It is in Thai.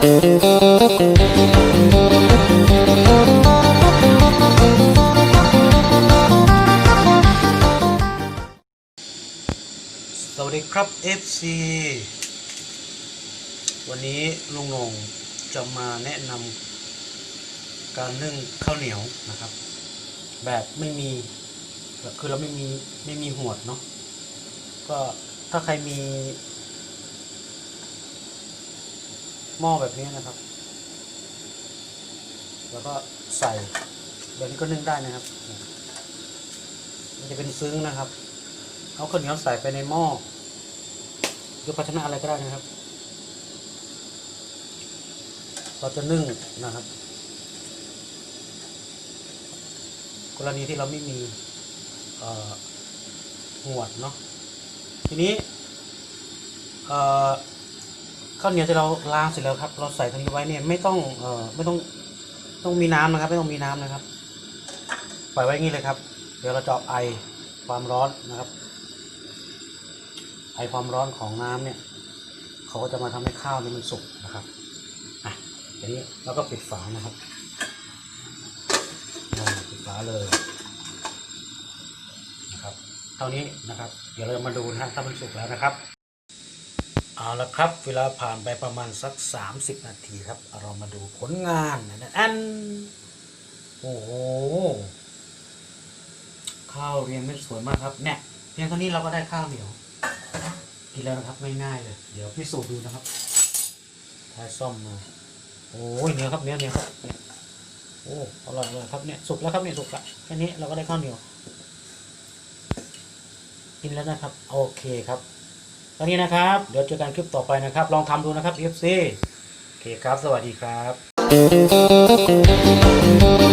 สวัสดีครับ FC วันนี้ลุงหนงจะมาแนะนำการนึ่งข้าวเหนียวนะครับ แบบไม่มีแบบคือเราไม่มีไม่มีหวดเนาะก็ถ้าใครมี หม้อแบบนี้นะครับ แล้วก็ใส่แบบนี้ก็นึ่งได้นะครับ มันจะเป็นซึ้งนะครับ เอาข้าวเหนียวใส่ไปในหม้อหรือภาชนะอะไรก็ได้นะครับ เราจะนึ่งนะครับ กรณีที่เราไม่มีเอ่อหวดเนาะทีนี้เอ่อ ข้าวเหนียวที่เราล้างเสร็จแล้วครับ เราใส่ตรงนี้ไว้เนี่ยไม่ต้องเอ่อไม่ต้องต้องมีน้ำนะครับ ไม่ต้องมีน้ำนะครับปล่อยไว้งนี้เลยครับ เดี๋ยวเราจะไอความร้อนนะครับ ไอความร้อนของน้ำเนี่ยเขาก็จะมาทำให้ข้าวนี่มันสุกนะครับอะทีนี้เราก็ปิดฝานะครับปิดฝาเลยนะครับเท่านี้นะครับ เดี๋ยวเราจะมาดูนะถ้ามันสุกแล้วนะครับ เอาละครับเวลาผ่านไปประมาณสัก 30 นาทีครับ เรามาดูผลงานนะอัน โอ้โห ข้าวเรียงไม่สวยมากครับ เนี่ยเพียงเท่านี้เราก็ได้ข้าวเหนียว กินแล้วนะครับง่ายๆเลย เดี๋ยวพิสูจน์ดูนะครับทายซ่อมมาโอ้ยเหนียวครับเหนียวเหนียวครับโอ้อร่อยเลยครับเนี่ยสุกแล้วครับเนี่ยสุกละแค่นี้เราก็ได้ข้าวเหนียว กินแล้วนะครับ โอเคครับ ตอนนี้นะครับ เดี๋ยวเจอกันคลิปต่อไปนะครับ ลองทำดูนะครับ FC โอเคครับ สวัสดีครับ